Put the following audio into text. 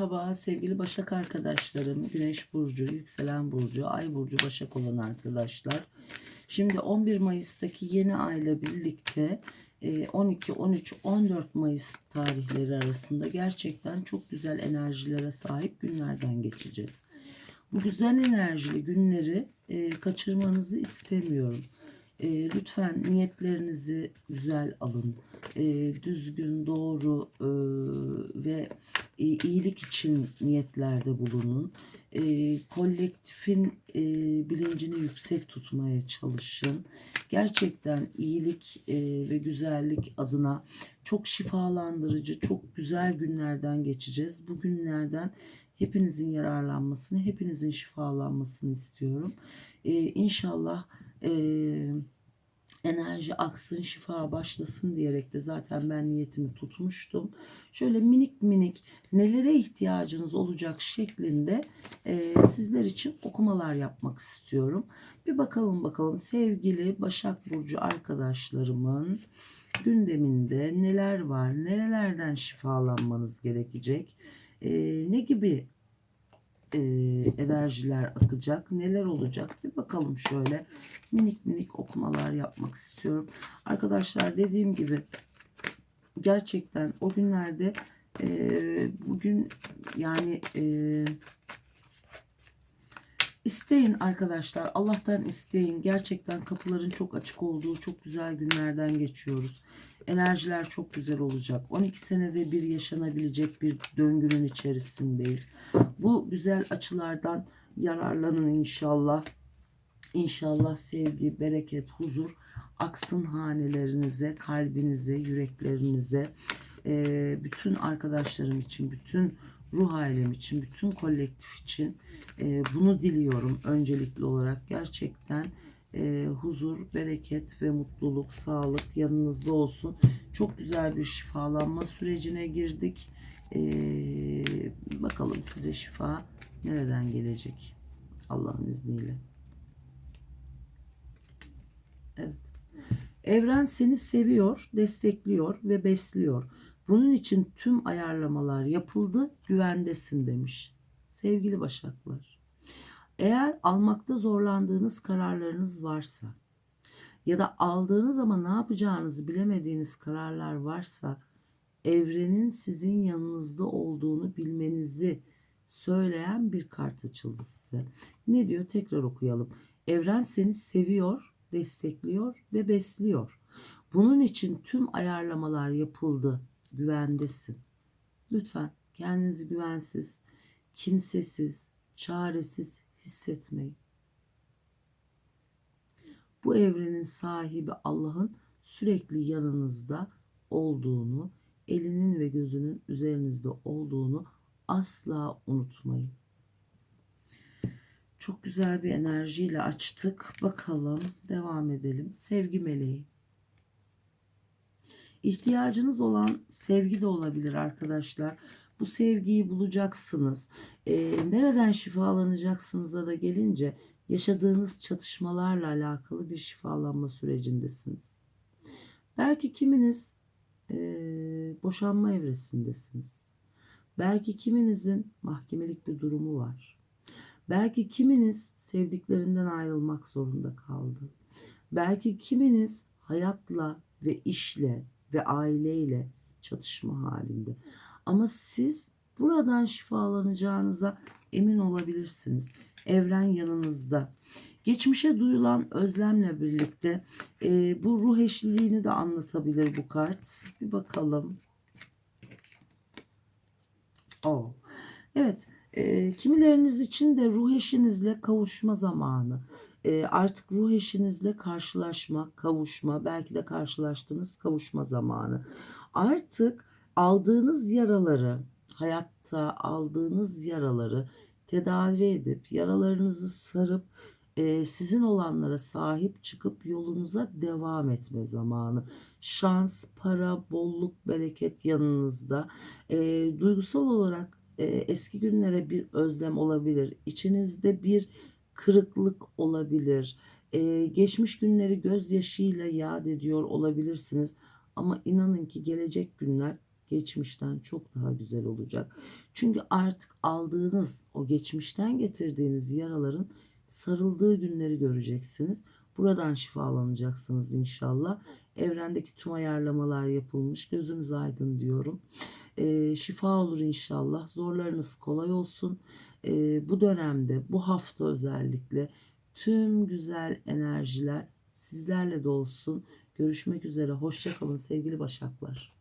Merhaba sevgili Başak arkadaşlarım, Güneş Burcu, Yükselen Burcu, Ay Burcu Başak olan arkadaşlar. Şimdi 11 Mayıs'taki yeni ayla birlikte e, 12, 13, 14 Mayıs tarihleri arasında gerçekten çok güzel enerjilere sahip günlerden geçeceğiz. Bu güzel enerjili günleri e, kaçırmanızı istemiyorum. E, lütfen niyetlerinizi güzel alın. E, düzgün, doğru ve e, iyilik için niyetlerde bulunun. E, kolektifin e, bilincini yüksek tutmaya çalışın. Gerçekten iyilik e, ve güzellik adına çok şifalandırıcı, çok güzel günlerden geçeceğiz. Bu günlerden hepinizin yararlanmasını, hepinizin şifalanmasını istiyorum. E, inşallah e, enerji aksın, şifa başlasın diyerek de zaten ben niyetimi tutmuştum. Şöyle minik minik nelere ihtiyacınız olacak şeklinde e, sizler için okumalar yapmak istiyorum. Bir bakalım bakalım sevgili Başak Burcu arkadaşlarımın gündeminde neler var, nerelerden şifalanmanız gerekecek, e, ne gibi e, enerjiler akacak, neler olacak? Bir bakalım şöyle. Minik minik okumalar yapmak istiyorum. Arkadaşlar dediğim gibi gerçekten o günlerde e, bugün yani e, isteyin arkadaşlar Allah'tan isteyin gerçekten kapıların çok açık olduğu çok güzel günlerden geçiyoruz. Enerjiler çok güzel olacak. 12 senede bir yaşanabilecek bir döngünün içerisindeyiz. Bu güzel açılardan yararlanın inşallah. İnşallah sevgi, bereket, huzur aksın hanelerinize, kalbinize, yüreklerinize, Ee, bütün arkadaşlarım için, bütün ruh ailem için, bütün kolektif için e, bunu diliyorum öncelikli olarak. Gerçekten e, huzur, bereket ve mutluluk, sağlık yanınızda olsun. Çok güzel bir şifalanma sürecine girdik. E, bakalım size şifa nereden gelecek Allah'ın izniyle. Evet. Evren seni seviyor, destekliyor ve besliyor. Bunun için tüm ayarlamalar yapıldı, güvendesin demiş. Sevgili Başaklar. Eğer almakta zorlandığınız kararlarınız varsa ya da aldığınız ama ne yapacağınızı bilemediğiniz kararlar varsa evrenin sizin yanınızda olduğunu bilmenizi söyleyen bir kart açıldı size. Ne diyor? Tekrar okuyalım. Evren seni seviyor, destekliyor ve besliyor. Bunun için tüm ayarlamalar yapıldı. Güvendesin. Lütfen kendinizi güvensiz, kimsesiz, çaresiz hissetmeyin. Bu evrenin sahibi Allah'ın sürekli yanınızda olduğunu, elinin ve gözünün üzerinizde olduğunu asla unutmayın. Çok güzel bir enerjiyle açtık. Bakalım devam edelim. Sevgi meleği. İhtiyacınız olan sevgi de olabilir arkadaşlar. Bu sevgiyi bulacaksınız. Ee, nereden şifalanacaksınız'a da gelince yaşadığınız çatışmalarla alakalı bir şifalanma sürecindesiniz. Belki kiminiz e, boşanma evresindesiniz. Belki kiminizin mahkemelik bir durumu var. Belki kiminiz sevdiklerinden ayrılmak zorunda kaldı. Belki kiminiz hayatla ve işle ve aileyle çatışma halinde. Ama siz buradan şifalanacağınıza emin olabilirsiniz. Evren yanınızda. Geçmişe duyulan özlemle birlikte e, bu ruh eşliliğini de anlatabilir bu kart. Bir bakalım. O. Evet. E, kimileriniz için de ruh eşinizle kavuşma zamanı. E, artık ruh eşinizle karşılaşma, kavuşma, belki de karşılaştığınız kavuşma zamanı. Artık aldığınız yaraları, hayatta aldığınız yaraları tedavi edip, yaralarınızı sarıp, e, sizin olanlara sahip çıkıp yolunuza devam etme zamanı. Şans, para, bolluk, bereket yanınızda. E, duygusal olarak e, eski günlere bir özlem olabilir. İçinizde bir kırıklık olabilir. E, geçmiş günleri gözyaşıyla yad ediyor olabilirsiniz. Ama inanın ki gelecek günler geçmişten çok daha güzel olacak. Çünkü artık aldığınız o geçmişten getirdiğiniz yaraların sarıldığı günleri göreceksiniz. Buradan şifalanacaksınız inşallah. Evrendeki tüm ayarlamalar yapılmış. Gözünüz aydın diyorum. Ee, şifa olur inşallah. Zorlarınız kolay olsun. Ee, bu dönemde, bu hafta özellikle tüm güzel enerjiler sizlerle de olsun. Görüşmek üzere. Hoşçakalın sevgili Başaklar.